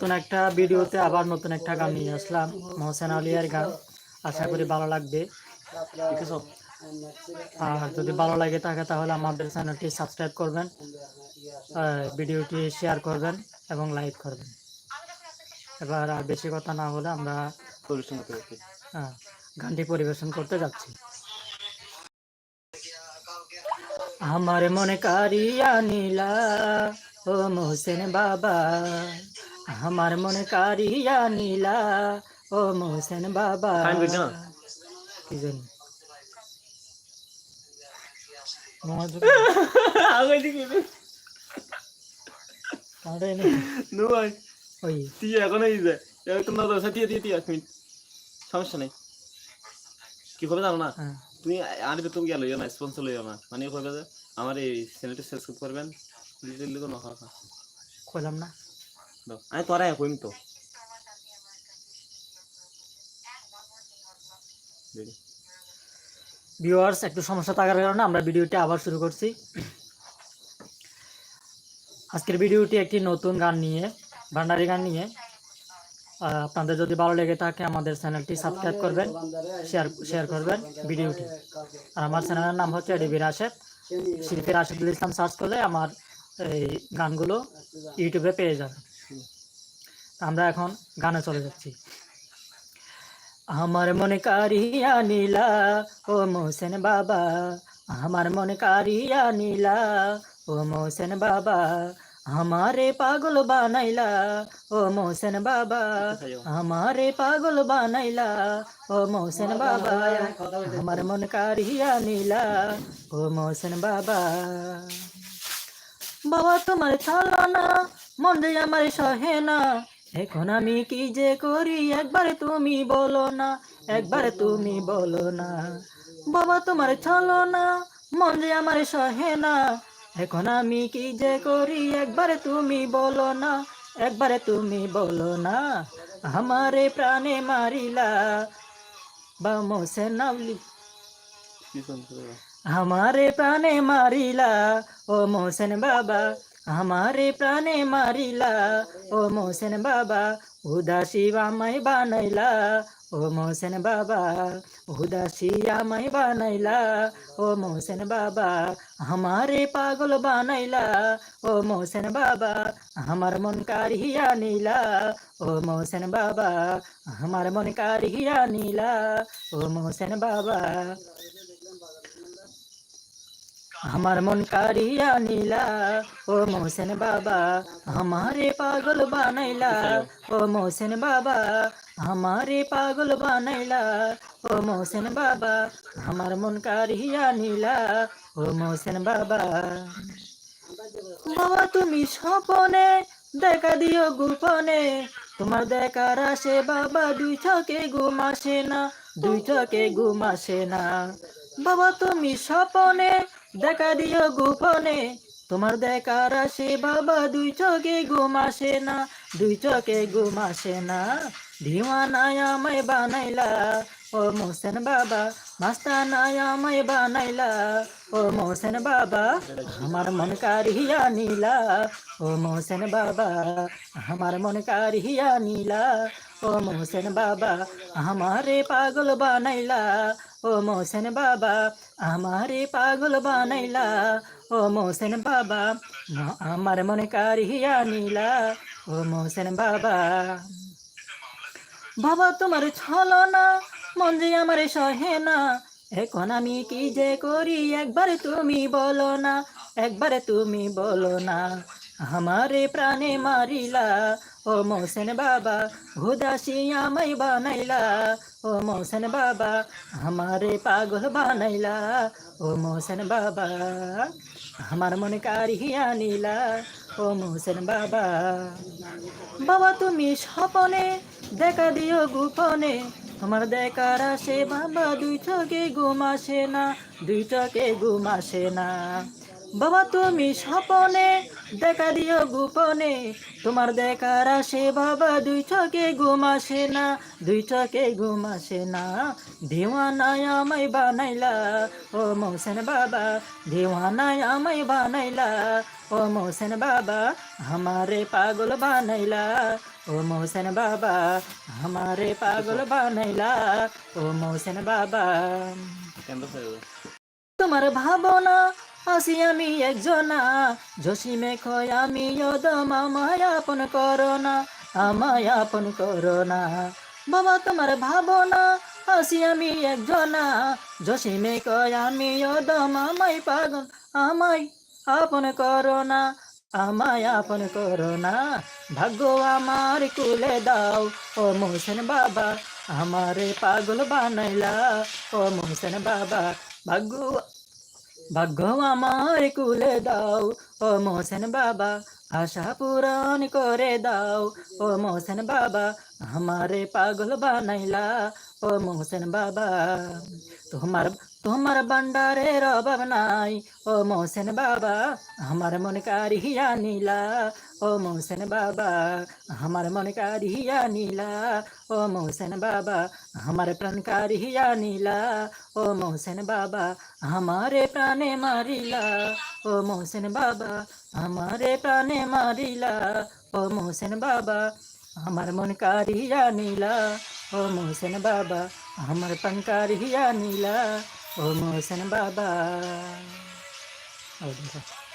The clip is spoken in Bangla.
নতুন একটা ভিডিওতে আবার নতুন একটা গান নিয়ে আসলাম মহসেন আলিয়ার গান। আশা করি ভালো লাগবে। ঠিক আছে আর যদি ভালো লাগে থাকে তাহলে আমাদের চ্যানেলটি সাবস্ক্রাইব করবেন ভিডিওটি শেয়ার করবেন এবং লাইক করবেন। এবার আর বেশি কথা না হলে আমরা আহ, গানটি পরিবেশন করতে যাচ্ছি। আমার মনে কারিয়া নীলা ও মোহসেন বাবা। আমার মনে কারিয়া নীলা ও মোহসেন বাবা? কি জানি। সমস্যা নেই। কি হবে জানো না? হ্যাঁ, তুমি আর তুমি গেল না স্পন্সর লইও না। মানে কইবে যে আমার এই চ্যানেলটি সাবস্ক্রাইব করবেন কইলাম না। আমি তোরা কইম তো ভিউয়ার্স একটু সমস্যা থাকার কারণে আমরা ভিডিওটি আবার শুরু করছি। আজকের ভিডিওটি একটি নতুন গান নিয়ে, ভান্ডারি গান নিয়ে। আপনাদের যদি ভালো লেগে থাকে, আমাদের চ্যানেলটি সাবস্ক্রাইব করবেন, শেয়ার শেয়ার করবেন ভিডিওটি। আর আমার চ্যানেলের নাম হচ্ছে এডিবি রাশেদ। শিল্পী রাশেদুল ইসলাম সার্চ করলে আমার এই গানগুলো ইউটিউবে পেয়ে যাবেন। আমরা এখন গানে চলে যাচ্ছি। আমার মনে কারিয়া নীলা, ও মোহসেন বাবা। আমার মনে কারিয়া নীলা, ও মোহসেন বাবা। আমারে পাগল বানাইলা, ও মোহসেন বাবা। আমারে পাগল বানাইলা, ও মোহসেন বাবা। আমার মন কারিয়া নীলা, ও মোহসেন বাবা। বাবা তোমার ছাড়ো না মন যে আমার সহে না। এখন আমি কি যে করি, একবারে তুমি বলো না, একবারে তুমি বলো না। বাবা তোমার ছাড়ো না মন যে আমার সহে না। এখন আমি কি যে করি, একবারে তুমি বলো না, একবারে তুমি বলো না। আমারে প্রাণে মারিলা বা মোসে নামলি কি আমারে প্রাণে মারিলা, ও মোহসেন বাবা। আমারে প্রাণে মারিলা, ও মোহসেন বাবা। উদাসী আমায় বানাইলা, ও মোহসেন বাবা। উদাসী আমায় বানাইলা, ও মোহসেন বাবা। আমারে পাগল বানাইলা, ও মোহসেন বাবা। আমার মন কারিয়া নীলা, ও মোহসেন বাবা। আমার মন কারিয়া নীলা, ও মোহসেন বাবা। আমার মন কারিয়া নীলা। ও মোহসেন বাবা, আমারে পাগল বানাইলা। ও মোহসেন বাবা, আমারে পাগল বানাইলা। ও মোহসেন বাবা, আমার মন কারিয়া নীলা। ও মোহসেন বাবা বাবা তুমি স্বপনে দেখা দিও গোপনে। তোমার দেখার আসে বাবা, দুই চোখে ঘুম আসে না, দুই চোখে ঘুম আসে না। বাবা তুমি স্বপনে দেখা দিও গোপনে। তোমার দেখার আসে বাবা, দুই চোখে ঘুম না, দুই চোখে ঘুম না। নাই আমায় বানাইলা ও মোহসেন বাবা মাস্তানায় আমায় বানাইলা ও মোহসেন বাবা আমার মন কারিয়া নীলা ও মোহসেন বাবা আমার মন কারিয়া নীলা ও মোহসেন বাবা আমারে পাগল বানাইলা ও মোহসেন বাবা আমারে পাগল বানাইলা ও মোহসেন বাবা আমার মনে কারিয়া নীলা ও মোহসেন বাবা বাবা তোমার ছলো না মন যে আমার সহে না। এখন আমি কি যে করি, একবার তুমি বলো না, একবার তুমি বলো না। আমারে প্রাণে মারিলা, ও মোহসেন বাবা হুদাসি আমায় বানাইলা, ও মোহসেন বাবা, আমারে পাগল বানাইলা, ও মোহসেন বাবা, আমার মনে কারিয়া নীলা ও মোহসেন বাবা। বাবা, তুমি স্বপনে দেখা দিও গোপনে আমার দেখার আসে বাবা দুই চোখে ঘুম আসে না দুই চোখে ঘুম আসে না। বাবা তুমি স্বপনে দেখা দিও গোপনে। তোমার দেখার আসে বাবা দুই চোখে ঘুম আসে না দুই চোখে ঘুম আসে না। দিওয়ানায় আমায় বানাইলা ও মৌসেন বাবা দিওয়ানায় আমায় বানাইলা ও মৌসেন বাবা আমারে পাগল বানাইলা। ও মৌসেন বাবা আমারে পাগল বানাইলা ও মৌসেন বাবা। তোমার ভাবনা আসি আমি একজনা জসিমে খয় আমি যদম আমায় আপন করোনা, আমায় আপন করোনা। বাবা, তোমার ভাবনা আসি আমি একজনা জসিমে কয় আমি যদম আমায় পাগল, আমায় আপন করোনা, আমায় আপন করোনা। ভাগ্য আমার কুলে দাও, ও মোহসেন বাবা, আমারে পাগল বানাইলা, ও মোহসেন বাবা, ভাগ্য ভাগ্য আমার কুলে দাও, ও মোহসেন বাবা, আশা পূরণ করে দাও। ও মোহসেন বাবা, আমারে পাগল বানাইলা, ও মোহসেন বাবা, তোমার তোমার বান্ডারের অভাব নাই। ও মোহসেন বাবা, আমার মন কারিয়া নীলা। ও মোহসেন বাবা, আমার মন কারিয়া নীলা। ও মোহসেন বাবা, আমার প্রাণ কারিয়া নীলা। ও মোহসেন বাবা, আমারে প্রাণে মারিলা। ও মোহসেন বাবা, আমারে প্রাণে মারিলা। ও মোহসেন বাবা, আমার মন কারিয়া নীলা। ও মোহসেন বাবা, আমার প্রাণ কারিয়া নীলা। ও মোহসেন বাবা ও দেখো